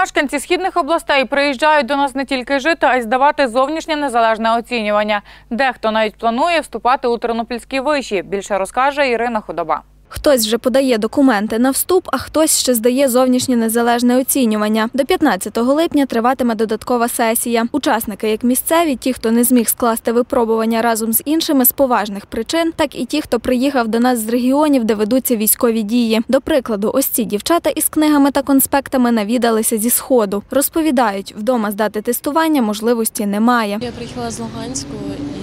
Мешканці східних областей приїжджають до нас не тільки жити, а й здавати зовнішнє незалежне оцінювання. Дехто навіть планує вступати у тернопільські виші. Більше розкаже Ірина Худоба. Хтось вже подає документи на вступ, а хтось ще здає зовнішнє незалежне оцінювання. До 15 липня триватиме додаткова сесія. Учасники, як місцеві, ті, хто не зміг скласти випробування разом з іншими з поважних причин, так і ті, хто приїхав до нас з регіонів, де ведуться військові дії. До прикладу, ось ці дівчата із книгами та конспектами навідалися зі сходу. Розповідають, вдома здати тестування можливості немає. Я приїхала з Луганську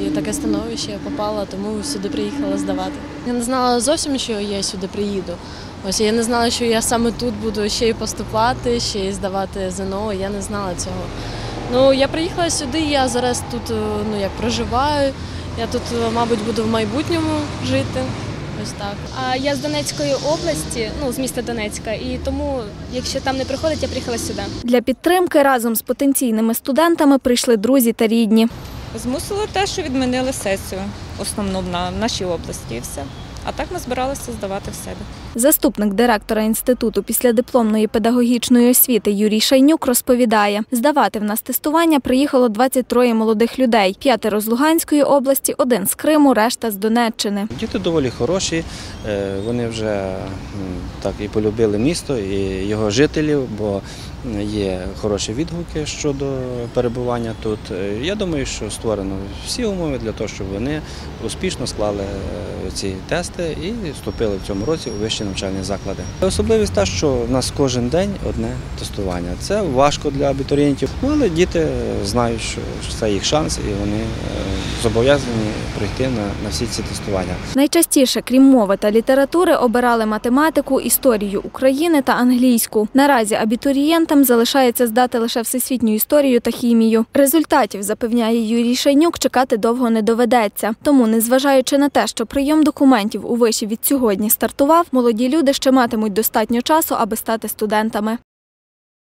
і таке становище я попала, тому сюди приїхала здавати. Я не знала зовсім, що я сюди приїду. Ось я не знала, що я саме тут буду ще й поступати, ще й здавати ЗНО. Я не знала цього. Ну я приїхала сюди. Я зараз тут е, ну як проживаю. Я тут, е, мабуть, буду в майбутньому жити. Ось так. А я з Донецької області, ну з міста Донецька, і тому, якщо там не приходить, я приїхала сюди. Для підтримки разом з потенційними студентами прийшли друзі та рідні. Змусило те, що відмінили сесію основну на нашій області і все. А так ми збиралися здавати в себе. Заступник директора інституту післядипломної педагогічної освіти Юрій Шайнюк розповідає, здавати в нас тестування приїхало 23 молодих людей: п'ятеро з Луганської області, один з Криму, решта з Донеччини. Діти доволі хороші, е, вони вже так і полюбили місто і його жителів, бо є хороші відгуки щодо перебування тут. Е, Я думаю, що створено всі умови для того, щоб вони успішно склали е, ці тести і вступили в цьому році у вищі навчальні заклади. Особливість та, що в нас кожен день одне тестування. Це важко для абітурієнтів, але діти знають, що це їх шанс, і вони е, зобов'язані прийти на, на всі ці тестування. Найчастіше, крім мови та літератури, обирали математику, історію України та англійську. Наразі абітурієнтам залишається здати лише всесвітню історію та хімію. Результатів, запевняє Юрій Шайнюк, чекати довго не доведеться. Тому, незважаючи на те, що прийом документів у виші від сьогодні стартував, молоді люди ще матимуть достатньо часу, аби стати студентами.